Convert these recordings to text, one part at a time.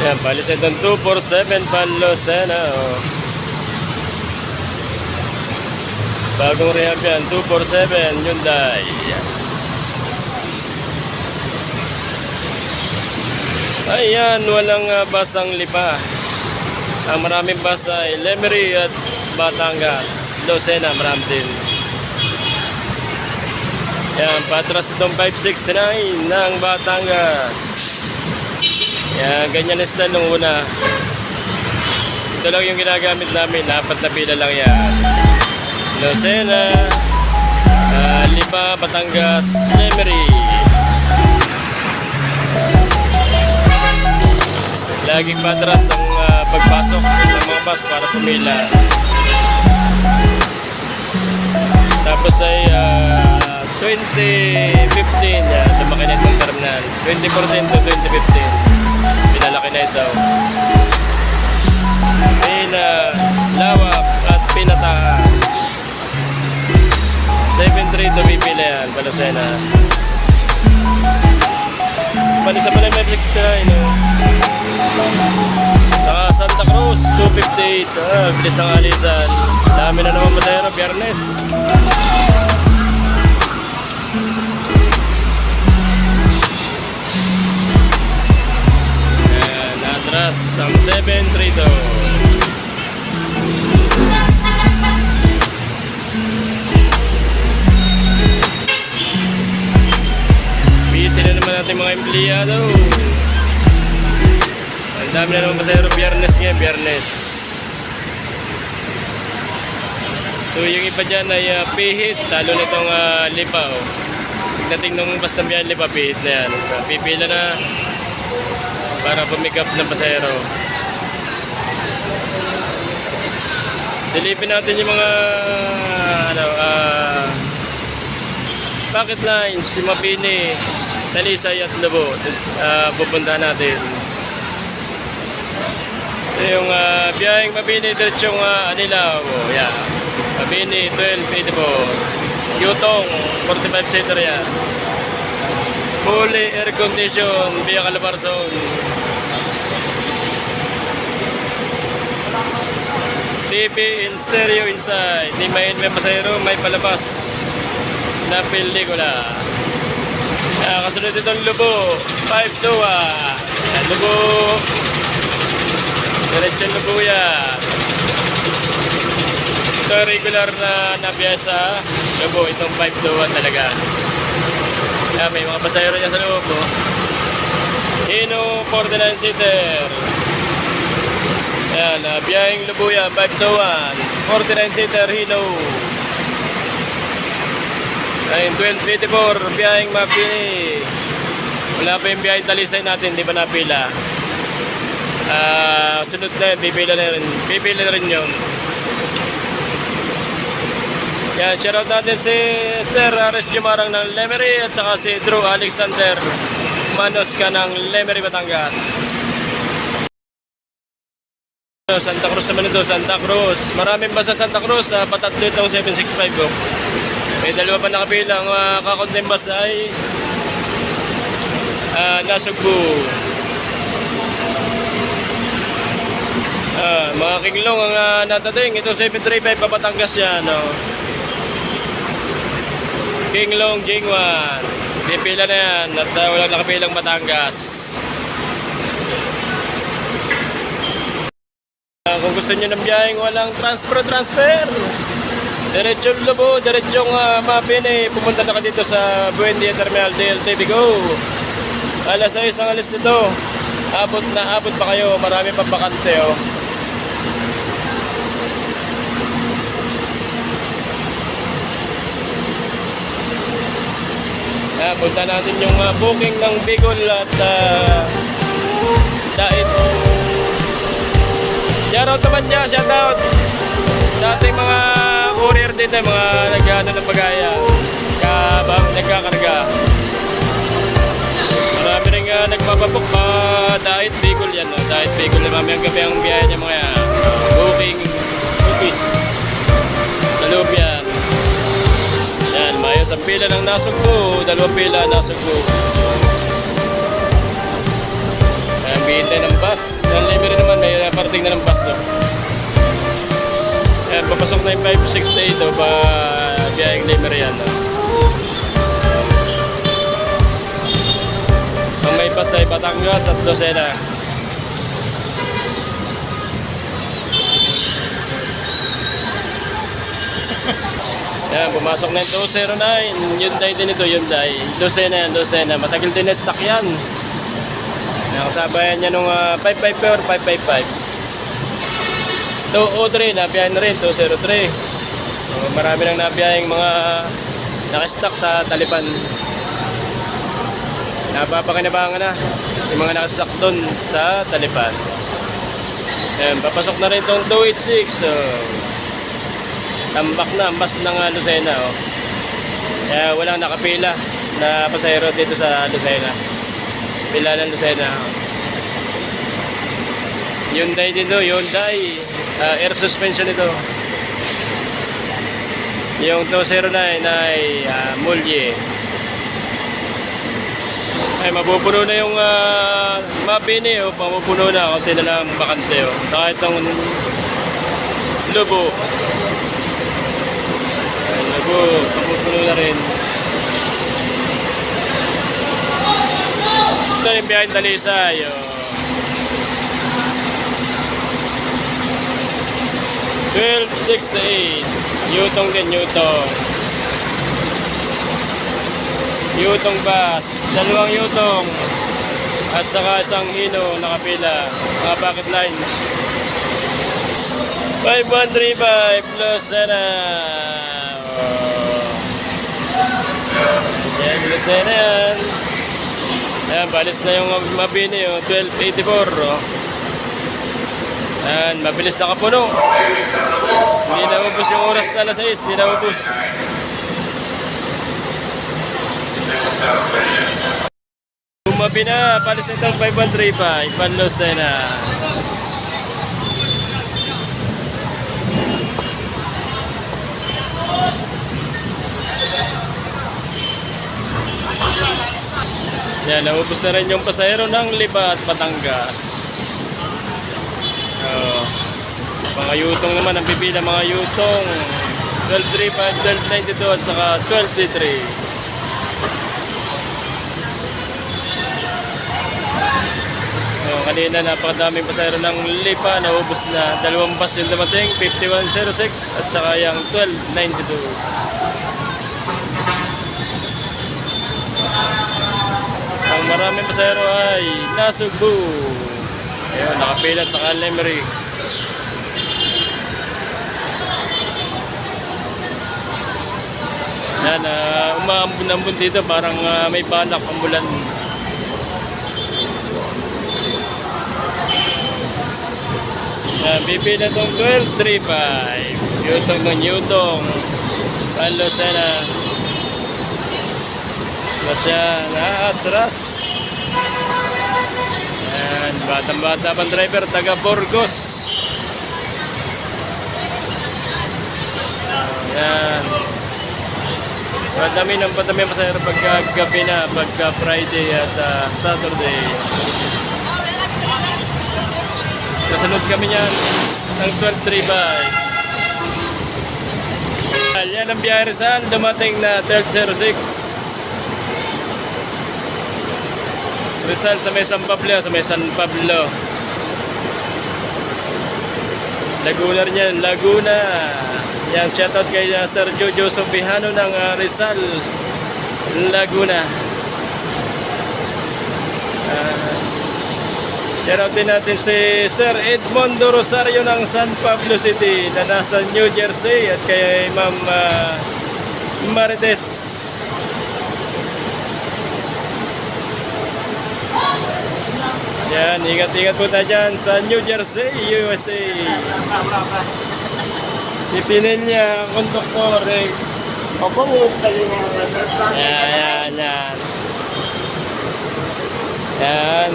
Yan, Palisedan 247 Palosena. Oh. Bagong rehab yan, 247 Hyundai. Yan. Ayan, walang ah, basang lipa. Ang maraming bus ay Lemery at Batangas. Lucena, marami din. Yan, patras itong 569 ng Batangas. Yan, ganyan ang style nung una. Ito lang yung ginagamit namin, apat na pila lang yan. Lucena, uh, Lipa, Batangas, Lemery. Laging patras ang ah, pagpasok ng mga bus para pumila. Tapos ay ah, 2015, yan, lumaki na itong terminal. 2014 to 2015, pinalaki na ito. Pina, lawak at pinataas. 7-3 to pipila yan, Palusena. Panisa pala yung Netflix na no? Saka Santa Cruz, 258. Ah, bilis ang alisan. Dami na naman masayro, biyernes. Atras ang 732. Busy na naman natin mga empleyado. Ang dami na naman pasayro biyernes ngayon, biyernes. So yung iba dyan ay uh, pihit, talo na itong uh, lipa. Oh. Pagdating nung basta biyan lipa, pihit na yan. Pipila na para pumikap ng pasayro. Silipin natin yung mga ano, ah bucket lines, si Mapini, Talisay at Lobo. Uh, pupunta natin. Ito yung uh, biyaheng Mabini, diretsong uh, Anilaw. Oh, yeah. Mabini, 1284. Yutong, 45 seater yan. Fully air condition, via Calabarzon. TV in stereo inside. Di may, may pasayro, may palabas na pelikula. Uh, kasunod itong Lubo, 5 to ah. Lubo. Diretso Lubo yan. Ito regular na nabiyasa. Lubo, itong 5 to talaga. Yan, may mga pasayro niya sa loob. Oh. Hino 49 seater. Yan, uh, biyaheng Lubuya, 5 to 1. 49 seater Hino. Ayun, 12.24, biyaheng Mapini. Wala pa yung biyaheng talisay natin, di pa napila. Ah, sunod na yun, pipila na rin. Pipila na rin yun. Yan, shoutout natin si Sir Ares Jumarang ng Lemery at saka si Drew Alexander Manos ka ng Lemery, Batangas. Santa Cruz naman ito, Santa Cruz. Maraming basa Santa Cruz, uh, patatlo itong 765 ko. May dalawa pa nakapilang uh, kakonting bus ay uh, nasugbo. Ah, mga kinglong ang uh, natating. Ito 735 papatangas yan. No? Kinglong Jingwan. Pipila na yan at uh, walang nakapilang Batangas. Uh, kung gusto nyo ng biyaheng walang transfer transfer. Diretsong Lobo, diretsong uh, Mapini. Pumunta na ka dito sa Buendia Terminal DLTV Go. Alas 6 ang alis nito. Abot na abot pa kayo. Marami pang bakante oh. Ah, punta natin yung uh, booking ng Bigol at uh, Dait. Shoutout naman niya, shoutout sa ating mga courier din eh, mga nagano ng bagaya. Kabang nagkakarga. Marami rin uh, nagpapabok pa Dait Bigol yan. No? Dait Bigol na mamayang gabi ang biyahe niya mga yan. Booking office. Sa loob yan. Yan, mayos ang pila ng nasugbo. Dalawang pila nasugbo. Ayan, Nagbihintay ng bus. Yung libre naman, may parating na ng bus. Oh. Ayan, papasok na yung 568 oh, pa biyayang libre yan. Oh. Ang may bus ay Batangas at Lucena. Yan, pumasok na yung 209. Hyundai din ito, Hyundai. Lucena yan, Lucena. Matagal din na stock yan. Nakasabayan niya nung ah, 554 or 555. 203, nabiyahin na rin, 203. So, marami nang nabiyahing mga nakastock sa Taliban. Napapakinabangan na yung mga nakastock doon sa Taliban. Ayan, papasok na rin itong 286. So, tambak na, mas ng uh, Lucena. Oh. Kaya walang nakapila na pasahero dito sa Lucena. Pila ng Lucena. Hyundai dito, Hyundai. Ah, air suspension ito. Yung 209 ay uh, Mulye. Ay, mapupuno na yung uh, mabini. Oh, mapupuno na. Kunti na lang bakante. Oh. Saka itong lubo. Ay, lubo. Mapupuno na rin. Ito yung behind Dalisay. Oh. 1268 Yutong din Yutong Yutong bus Dalawang Yutong At saka isang Hino nakapila Mga bucket lines 5135 plus sana oh. Yan Lucena yan Ayan, balis na yung mabini oh, 1284 oh. Ayan, mabilis na kapuno. Hindi na ubos yung oras na alas 6, hindi na ubos. Bumabi na, palis na itong 5135, Panlosena. Yan, naubos na rin yung pasahero ng Liba at Batangas. Oh. Mga yutong naman ang pipila mga yutong 12.35, 12.92 at saka 12.33 oh, Kanina napakadaming pasayro ng lipa naubos na dalawang bus yung dumating 5106 at saka yung 1292 maraming pasayro ay nasugbo Ayun, nakapilat sa Lemery. Yan, uh, umaambun-ambun dito parang ah, may balak ambulan. Yan, pipila tong 12.35. Yutong ng Yutong. Palo sana. Na atras. Yan, batang-bata pang driver, taga Burgos. Yan. Padami ng padami ang pasahero pagka gabi na, pagka Friday at ah, Saturday. Kasunod kami niyan ng 12.3 by. Yan ang biyahe Rizal, dumating na 12.06. Rizal sa may San Pablo, sa may San Pablo. Laguna rin yan, Laguna. Yan, shoutout kay uh, Sir Jojo Sobihano ng uh, Rizal, Laguna. Uh, shoutout din natin si Sir Edmondo Rosario ng San Pablo City na nasa New Jersey at kay Ma'am uh, Marites. Yan, ingat-ingat po tayo dyan sa New Jersey, USA. Ipinin niya, konduktor, eh. Opo, kayo nga. Yan, yan, yan. Yan.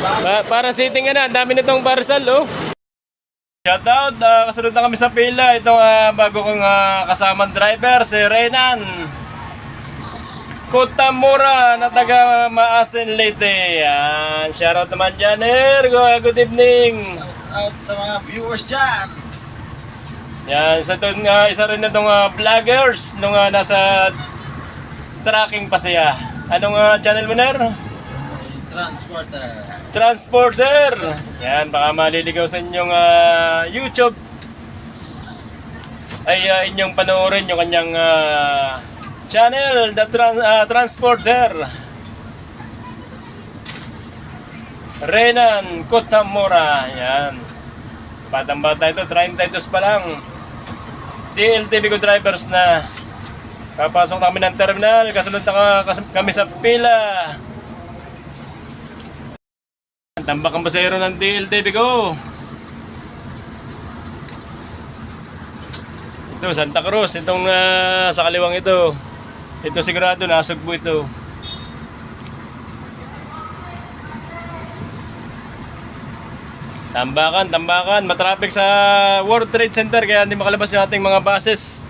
Pa para sitting ka na, ang dami nitong parcel, oh. Shoutout, uh, kasunod na kami sa pila. Ito uh, bago kong uh, kasamang driver, si Renan. Kutamura na taga Maasin Leyte. Yan. Shoutout naman dyan, Er. Good evening. Out sa mga viewers dyan. Yan, isa, dun, nga isa rin na itong ah, vloggers nung ah, nasa tracking pasaya. Anong ah, channel mo, Ner? Transporter. Transporter! Yan, baka maliligaw sa inyong ah, YouTube. Ay ah, inyong panoorin yung kanyang ah, channel, The Tran- ah, Transporter. Renan Kotamura. Yan. Batang bata ito, 32 pa lang. DLTV ko drivers na. Papasok kami ng terminal, kasunod na kami sa pila. Tambak ang pasahero ng DLTV ko. Ito, Santa Cruz. Itong ah, sa kaliwang ito. Ito sigurado, nasugbo ito. Tambakan, tambakan. Matraffic sa World Trade Center kaya hindi makalabas yung ating mga buses.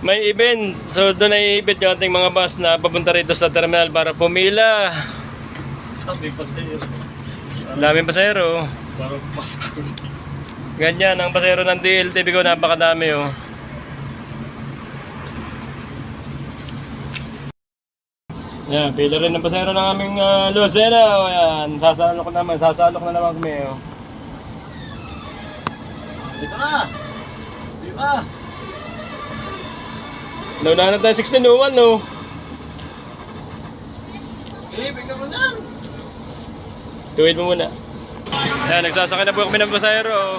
May event. So doon ay event yung ating mga bus na papunta rito sa terminal para pumila. Sabi pa sa'yo. Ang daming pasahero. Parang Pasko. Ganyan, ang pasahero ng DLTV ko napakadami oh. Yan, pila rin ng pasahero ng aming uh, Lucena. Oh, yan, sasalok na naman, sasalok na naman kami oh. Dito na. Dito na. Nauna na tayo 1601 no. Eh, bigyan mo yan. Tuwid mo muna. Yan, nagsasakay na po kami ng pasahero. oh.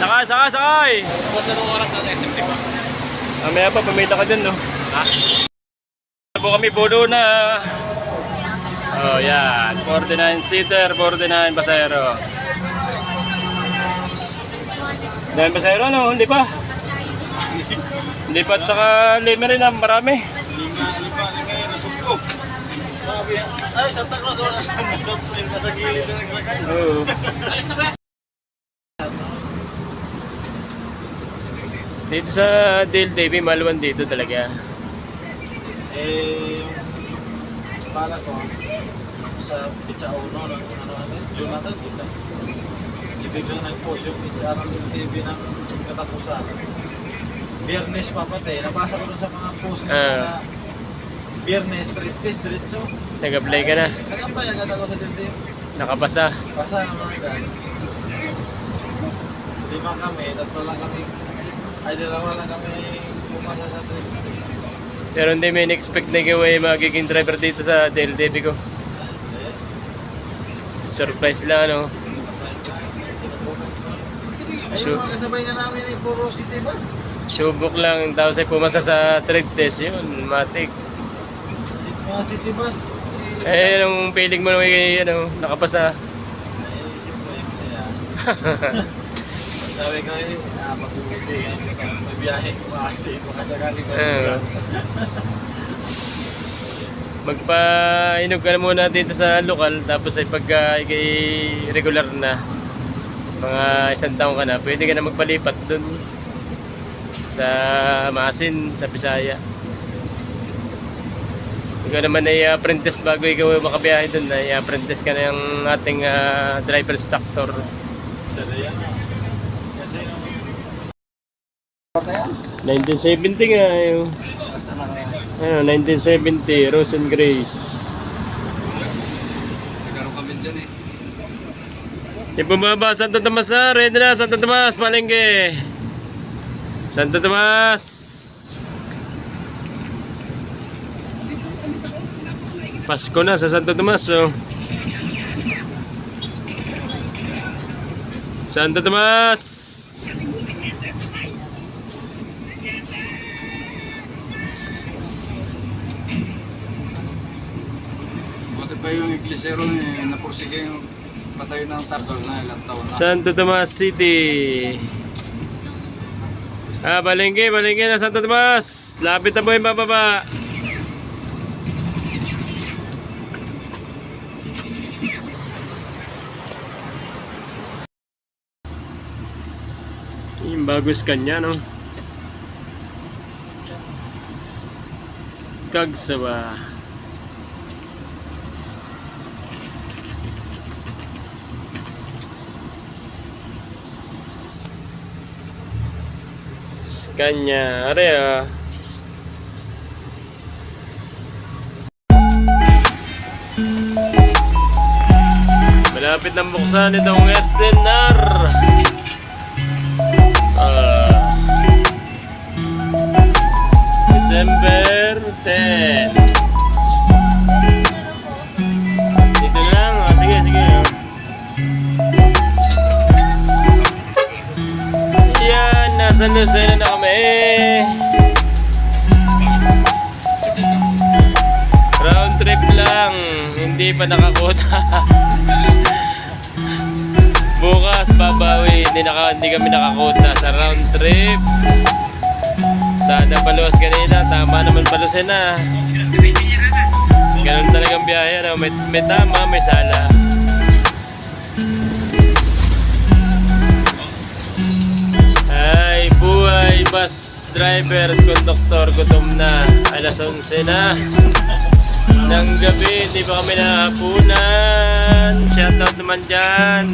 Sakay, sakay, sakay! Tapos anong oras natin? SMP pa. Mamaya pa, pumila ka dun, no? Ha? po kami, puno na. Oh, yan. 49-seater, 49 pasahero. Dahil pasahero, no? Hindi pa. Hindi pa, at saka lima rin na, marami. Lima, lima, lima. Grabe yan. Ay, Santa Cruz. Nasa gilid na nagsakay. Oo. Alis na ba? Dito sa Dale Davy, maluwan dito talaga. Eh, para ko, sa Pizza Uno, ng ano ano, Jonathan, kita. Ibiglang nag-post yung Pizza ng TV ng katapusan. Biyernes pa pati, nabasa ko dun sa mga post nila Ah. na Biyernes, Frites, Diretso. Nag-apply ka na. Nag-apply agad ako sa TV. Nakapasa. Basa naman agad. Lima kami, tatlo lang kami. Ay, dalawa lang kami pumasa sa trip. Pero hindi may expect na ikaw ay magiging driver dito sa DLTV ko. Surprise lang, ano? Ayun, mga kasabay na namin ay puro city bus. Subok lang, tapos ay pumasa sa trade test yun, matik. Mga city bus. Eh, Eh, anong feeling mo may, ano, nakapasa? Ko yung masaya. Sabi ko eh, ah, mabuti. May biyahe ko maasin. Makasakali ko. Ah. Magpa-inog ka na muna dito sa lokal, tapos ay pagka ikay regular na, mga isang taon ka na, pwede ka na magpalipat dun sa Masin, sa Bisaya. Ikaw naman ay apprentice bago ikaw makabiyahe dun, ay apprentice ka na yung ating ah, driver instructor. Sana yan. Kasi nung... 1970 nga Basta na ano, 1970, Rose and Grace. Nagkaroon kami dyan eh. Yung bumaba, Santo Tomas na. Ready na, Santo Tomas, palengke. Santo Tomas. Pasko na sa Santo Tomas, oh. Santo Tomas. Iglisero eh, napursige yung patay ng tatol na ilang taon na. Santo Tomas City. Ah, balengke, balengke na Santo Tomas. Lapit na po yung bababa. Yung bagos kanya, no? Kagsawa. Scania. Are ah. Malapit ng buksan itong SNR. Ah. December 10. Nasa Lucena na kami. Round trip lang. Hindi pa nakakota. Bukas babawi. Hindi, naka, hindi kami nakakota sa round trip. Sana paluwas kanina. Tama naman palusin na. Ganun talagang biyahe. Ano? May, may tama, may sala. Buhay, bus driver at konduktor, gutom na. Alas 11 na. Ng gabi, di ba kami nahapunan? Shoutout naman dyan.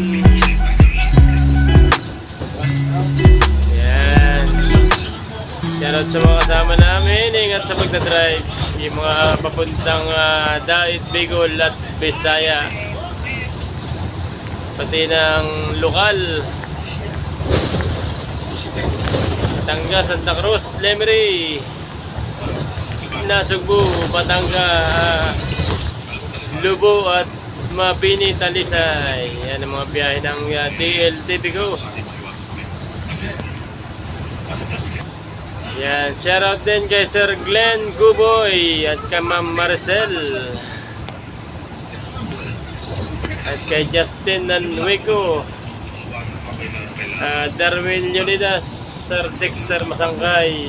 Yan. Shoutout sa mga kasama namin. Ingat sa pagdadrive. Yung mga papuntang uh, Dait, Bicol at Bisaya. Pati ng lokal. Batangas, Santa Cruz, Lemery, Nasugbu, Batangas, Lubo at Mabini, Talisay. Yan ang mga biyahe ng uh, DLTV ko. Yan, shoutout din kay Sir Glenn Guboy at kay Ma'am Marcel. At kay Justin Nanwico. Ah, Darwin Leonidas, Sir Dexter Masangkay,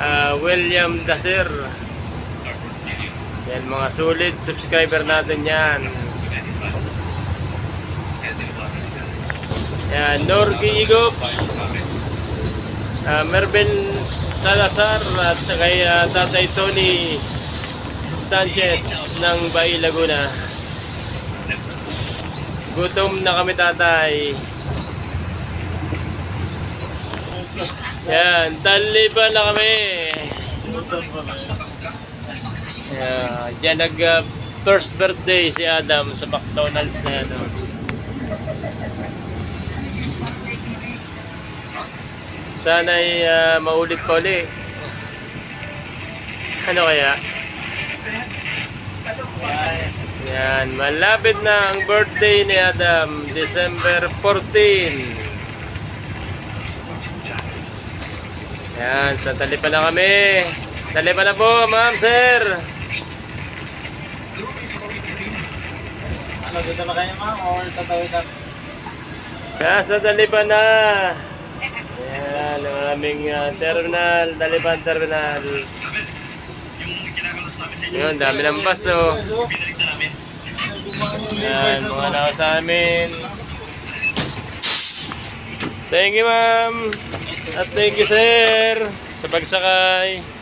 ah, William Dasir. Yan mga solid subscriber natin yan. Yan, Norgi Igops, ah, Mervin Salazar at kay ah, Tatay Tony Sanchez ng Bay Laguna. Gutom na kami tatay. Yan, taliban na kami. Yeah, yan nag uh, first birthday si Adam sa McDonald's na ano. Sana ay uh, maulit pa uli. Ano kaya? Yan, malapit na ang birthday ni Adam, December 14. Yan, sa talipan na kami. Talipan na po, ma'am, sir. Ano, dito na kayo ma'am? O tatawid na? Nasa talipan na. Yan, ang aming uh, terminal, talipan terminal. Yun, dami ng baso. Yan, mga naka sa amin. Thank you, ma'am. At thank you, sir, sa pagsakay.